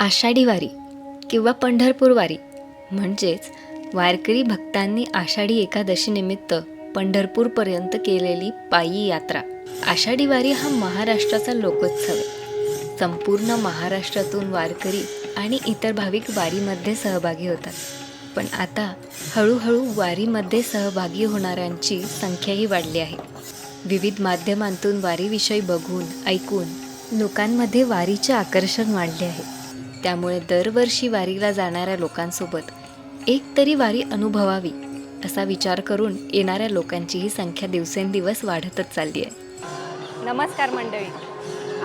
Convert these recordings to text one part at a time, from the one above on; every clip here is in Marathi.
आषाढी वारी किंवा पंढरपूर वारी म्हणजेच वारकरी भक्तांनी आषाढी एकादशीनिमित्त पंढरपूरपर्यंत केलेली पायी यात्रा. आषाढी वारी हा महाराष्ट्राचा लोकोत्सव आहे. संपूर्ण महाराष्ट्रातून वारकरी आणि इतर भाविक वारीमध्ये सहभागी होतात. पण आता हळूहळू वारीमध्ये सहभागी होणाऱ्यांची संख्याही वाढली आहे. विविध माध्यमांतून वारीविषयी बघून ऐकून लोकांमध्ये वारीचे आकर्षण वाढले आहे. त्यामुळे दरवर्षी वारीला जाणाऱ्या लोकांसोबत एक तरी वारी अनुभवावी असा विचार करून येणाऱ्या लोकांची ही संख्या दिवसेंदिवस वाढतच चालली आहे नमस्कार मंडळी.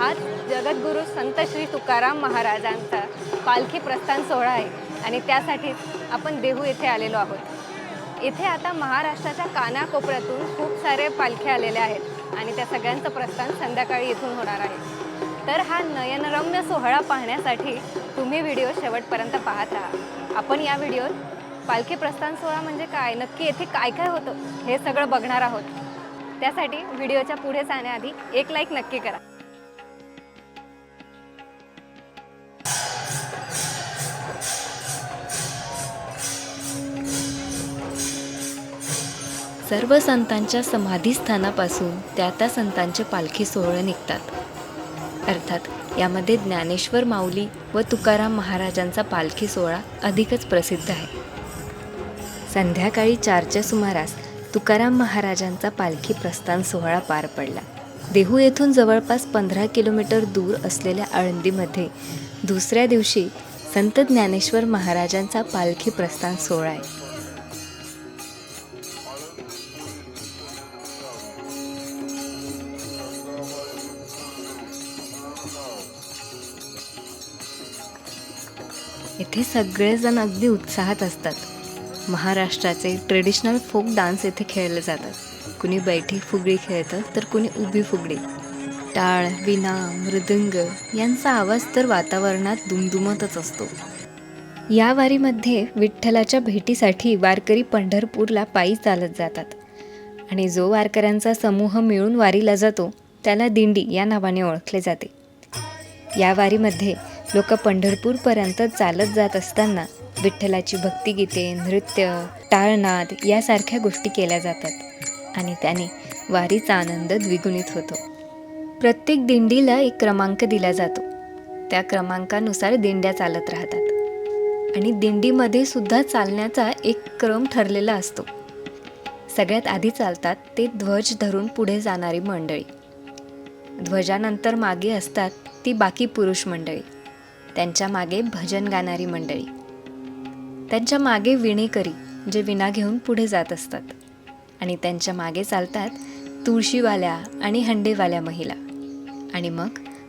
आज जगद्गुरू संत श्री तुकाराम महाराजांचा पालखी प्रस्थान सोहळा आहे आणि त्यासाठीच आपण देहू येथे आलेलो आहोत. इथे आता महाराष्ट्राच्या कानाकोपऱ्यातून खूप सारे पालख्या आलेल्या आहेत आणि त्या सगळ्यांचं प्रस्थान संध्याकाळी इथून होणार आहे. तर हा नयनरम्य सोहळा पाहण्यासाठी तुम्ही व्हिडिओ शेवटपर्यंत पाहत राहा. आपण या व्हिडिओत पालखी प्रस्थान सोहळा म्हणजे काय? नक्की येथे काय काय होतं? हे सगळं बघणार आहोत. त्यासाठी व्हिडिओच्या पुढे जाण्याआधी एक लाईक नक्की करा. सर्व संतांच्या समाधीस्थानापासून त्या त्या संतांचे पालखी सोहळे निघतात. अर्थात यामध्ये ज्ञानेश्वर माऊली व तुकाराम महाराजांचा पालखी सोहळा अधिकच प्रसिद्ध आहे. संध्याकाळी चारच्या सुमारास तुकाराम महाराजांचा पालखी प्रस्थान सोहळा पार पडला. देहू येथून जवळपास पंधरा किलोमीटर दूर असलेल्या आळंदीमध्ये दुसऱ्या दिवशी संत ज्ञानेश्वर महाराजांचा पालखी प्रस्थान सोहळा आहे. इथे सगळेजण अगदी उत्साहात असतात. महाराष्ट्राचे ट्रेडिशनल फोक डान्स येथे खेळले जातात. कुणी बैठी फुगडी खेळतं तर कुणी उभी फुगडी. टाळ विना मृदंग यांचा आवाज तर वातावरणात दुमदुमतच असतो. या वारीमध्ये विठ्ठलाच्या भेटीसाठी वारकरी पंढरपूरला पायी चालत जातात. आणि जो वारकऱ्यांचा समूह मिळून वारीला जातो त्याला दिंडी या नावाने ओळखले जाते. या वारीमध्ये लोक पंढरपूरपर्यंत चालत जात असताना विठ्ठलाची भक्तिगीते नृत्य टाळनाद यासारख्या गोष्टी केल्या जातात आणि त्याने वारीचा आनंद द्विगुणित होतो. प्रत्येक दिंडीला एक क्रमांक दिला जातो. त्या क्रमांकानुसार दिंड्या चालत राहतात. आणि दिंडीमध्ये सुद्धा चालण्याचा एक क्रम ठरलेला असतो. सगळ्यात आधी चालतात ते ध्वज धरून पुढे जाणारी मंडळी. ध्वजानंतर मागे असतात ती बाकी पुरुष मंडळी. त्यांच्या मागे भजन गाणारी मंडळी. त्यांच्या मागे विणेकरी जे विणा घेऊन पुढे जात असतात. आणि त्यांच्या मागे चालतात तुळशीवाल्या आणि हंडेवाल्या महिला. आणि मग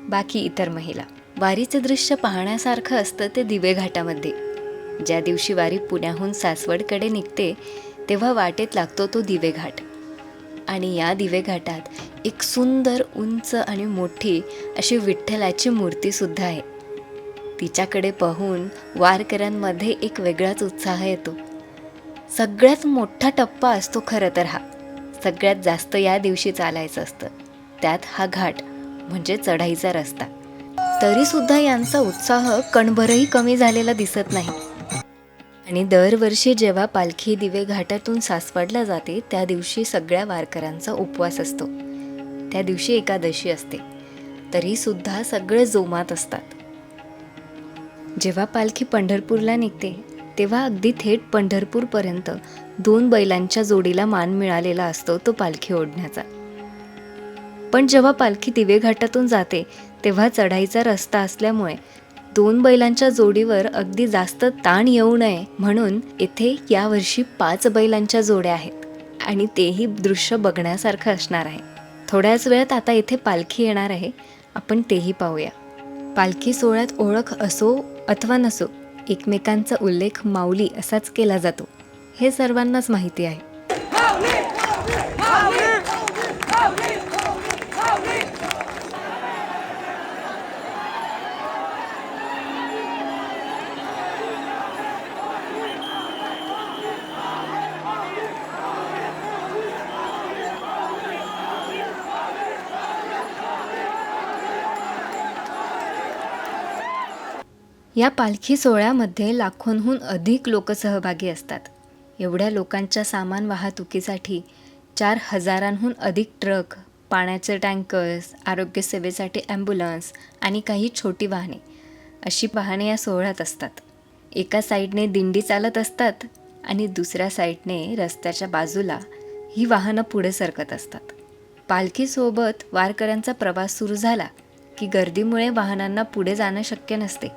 बाकी इतर महिला. वारीचं दृश्य पाहण्यासारखं असतं ते दिवे घाटामध्ये. ज्या दिवशी वारी पुण्याहून सासवडकडे निघते तेव्हा वाटेत लागतो तो दिवे घाट. आणि या दिवे घाटात एक सुंदर उंच आणि मोठी अशी विठ्ठलाची मूर्तीसुद्धा आहे. तिच्याकडे पाहून वारकऱ्यांमध्ये एक वेगळाच उत्साह येतो. सगळ्यात मोठा टप्पा असतो खरं तर हा. सगळ्यात जास्त या दिवशी चालायचं असतं. त्यात हा घाट म्हणजे चढाईचा रस्ता. तरीसुद्धा यांचा उत्साह कणभरही कमी झालेला दिसत नाही. आणि दरवर्षी जेव्हा पालखी दिवे घाटातून सासवडला जाते त्या दिवशी सगळ्या वारकऱ्यांचा उपवास असतो. त्या दिवशी एकादशी असते. तरीसुद्धा सगळे जोमात असतात. जेव्हा पालखी पंढरपूरला निघते तेव्हा अगदी थेट पंढरपूरपर्यंत दोन बैलांच्या जोडीला मान मिळालेला असतो तो पालखी ओढण्याचा. पण जेव्हा पालखी दिवे घाटातून जाते तेव्हा चढाईचा रस्ता असल्यामुळे दोन बैलांच्या जोडीवर अगदी जास्त ताण येऊ नये म्हणून येथे यावर्षी पाच बैलांच्या जोड्या आहेत आणि तेही दृश्य बघण्यासारखं असणार आहे. थोड्याच वेळात आता इथे पालखी येणार आहे. आपण तेही पाहूया. पालखी सोहळ्यात ओळख असो अथवा नसो एकमेकांचा उल्लेख माऊली असाच केला जातो. हे सर्वांनाच माहिती आहे. या पालखी सोहळ्यामध्ये लाखोंहून अधिक लोक सहभागी असतात. एवढ्या लोकांच्या सामान वाहतुकीसाठी चार हजारांहून अधिक ट्रक पाण्याचे टँकर्स आरोग्यसेवेसाठी ॲम्ब्युलन्स आणि काही छोटी वाहने अशी वाहने या सोहळ्यात असतात. एका साईडने दिंडी चालत असतात आणि दुसऱ्या साईडने रस्त्याच्या बाजूला ही वाहनं पुढे सरकत असतात. पालखीसोबत वारकऱ्यांचा प्रवास सुरू झाला की गर्दीमुळे वाहनांना पुढे जाणं शक्य नसते.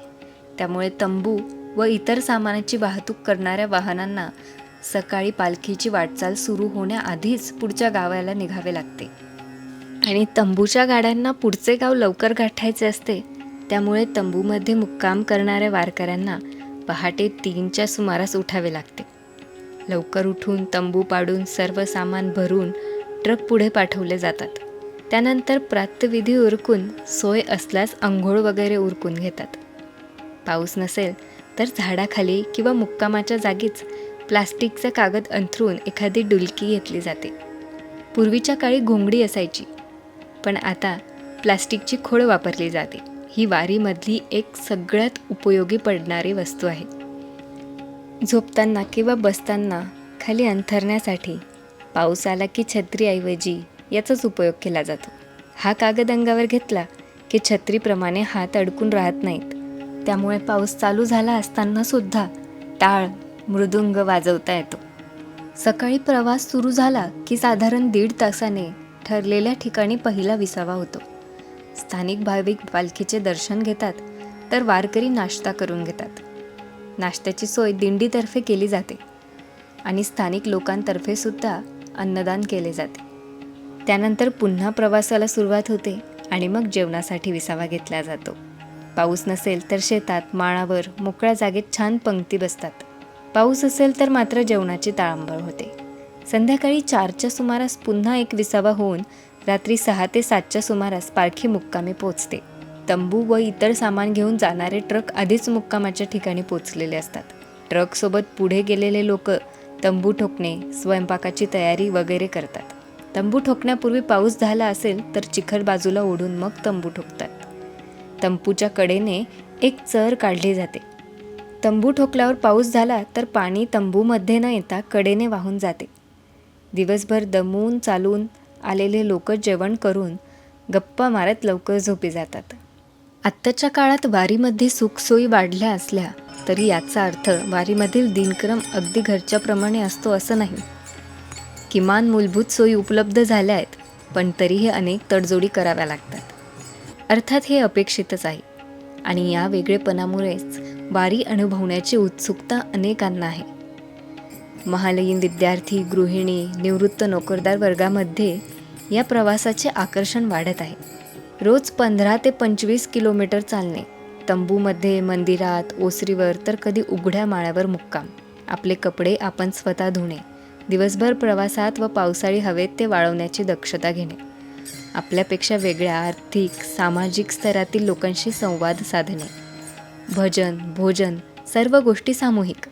त्यामुळे तंबू व इतर सामानाची वाहतूक करणाऱ्या वाहनांना सकाळी पालखीची वाटचाल सुरू होण्याआधीच पुढच्या गावाला निघावे लागते. आणि तंबूच्या गाड्यांना पुढचे गाव लवकर गाठायचे असते त्यामुळे तंबूमध्ये मुक्काम करणाऱ्या वारकऱ्यांना पहाटे तीनच्या सुमारास उठावे लागते. लवकर उठून तंबू पाडून सर्व सामान भरून ट्रक पुढे पाठवले जातात. त्यानंतर प्रात्यविधी उरकून सोय असल्यास आंघोळ वगैरे उरकून घेतात. पाऊस नसेल तर झाडाखाली किंवा मुक्कामाच्या जागीच प्लास्टिकचा कागद अंथरून एखादी डुलकी घेतली जाते. पूर्वीच्या काळी घोंगडी असायची पण आता प्लास्टिकची खोड वापरली जाते. ही वारीमधली एक सगळ्यात उपयोगी पडणारी वस्तू आहे. झोपताना किंवा बसताना खाली अंथरण्यासाठी पाऊस आला की छत्रीऐवजी याचाच उपयोग केला जातो. हा कागद अंगावर घेतला की छत्रीप्रमाणे हात अडकून राहत नाहीत. त्यामुळे पाऊस चालू झाला असताना सुद्धा टाळ मृदुंग वाजवता येतो. सकाळी प्रवास सुरू झाला की साधारण दीड तासाने ठरलेल्या ठिकाणी पहिला विसावा होतो. स्थानिक भाविक पालखीचे दर्शन घेतात तर वारकरी नाश्ता करून घेतात. नाश्त्याची सोय दिंडीतर्फे केली जाते आणि स्थानिक लोकांतर्फे सुद्धा अन्नदान केले जाते. त्यानंतर पुन्हा प्रवासाला सुरुवात होते आणि मग जेवणासाठी विसावा घेतला जातो. पाऊस नसेल तर शेतात माळावर मोकळ्या जागेत छान पंक्ती बसतात. पाऊस असेल तर मात्र जेवणाची ताळंबळ होते. संध्याकाळी चारच्या सुमारास पुन्हा एक विसावा होऊन रात्री सहा ते सातच्या सुमारास पालखी मुक्कामी पोचते. तंबू व इतर सामान घेऊन जाणारे ट्रक आधीच मुक्कामाच्या ठिकाणी पोचलेले असतात. ट्रकसोबत पुढे गेलेले लोक तंबू ठोकणे स्वयंपाकाची तयारी वगैरे करतात. तंबू ठोकण्यापूर्वी पाऊस झाला असेल तर चिखल बाजूला ओढून मग तंबू ठोकतात. तंबूच्या कडेने एक चर काढली जाते. तंबू ठोकल्यावर पाऊस झाला तर पाणी तंबूमध्ये न येता कडेने वाहून जाते. दिवसभर दमून चालून आलेले लोक जेवण करून गप्पा मारत लवकर झोपी जातात. आत्ताच्या काळात वारीमध्ये सुखसोयी वाढल्या असल्या तरी याचा अर्थ वारीमधील दिनक्रम अगदी घरच्याप्रमाणे असतो असं नाही. किमान मूलभूत सोयी उपलब्ध झाल्या आहेत पण तरीही अनेक तडजोडी कराव्या लागतात. अर्थात हे अपेक्षितच आहे. आणि या वेगळेपणामुळेच वारी अनुभवण्याची उत्सुकता अनेकांना आहे. महालयीन विद्यार्थी गृहिणी निवृत्त नोकरदार वर्गामध्ये या प्रवासाचे आकर्षण वाढत आहे. रोज पंधरा ते पंचवीस किलोमीटर चालणे तंबूमध्ये मंदिरात ओसरीवर तर कधी उघड्या माळ्यावर मुक्काम आपले कपडे आपण स्वतः धुणे दिवसभर प्रवासात व पावसाळी हवेत ते वाळवण्याची दक्षता घेणे. आपल्यापेक्षा वेगळ्या आर्थिक सामाजिक स्तरातील लोकांशी संवाद साधणे भजन भोजन सर्व गोष्टी सामूहिक.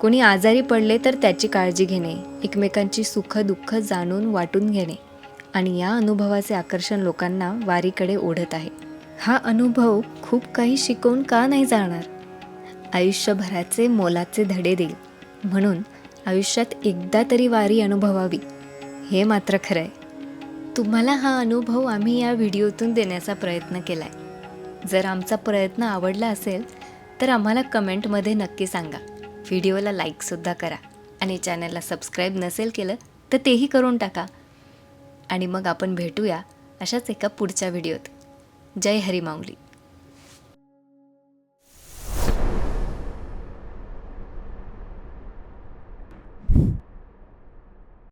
कोणी आजारी पडले तर त्याची काळजी घेणे एकमेकांची सुखदुःख जाणून वाटून घेणे आणि या अनुभवाचे आकर्षण लोकांना वारीकडे ओढत आहे. हा अनुभव खूप काही शिकवून का नाही जाणार? आयुष्यभराचे मोलाचे धडे देईल. म्हणून आयुष्यात एकदा तरी वारी अनुभवावी. हे मात्र खरं आहे तुम्हाला हा अनुभव आम्ही या व्हिडिओतून देण्याचा प्रयत्न केला आहे जर आमचा प्रयत्न आवडला असेल तर आम्हाला कमेंटमध्ये नक्की सांगा. व्हिडिओला लाईकसुद्धा करा आणि चॅनलला सबस्क्राईब नसेल केलं तर तेही करून टाका. आणि मग आपण भेटूया अशाच एका पुढच्या व्हिडिओत. जय हरी माऊली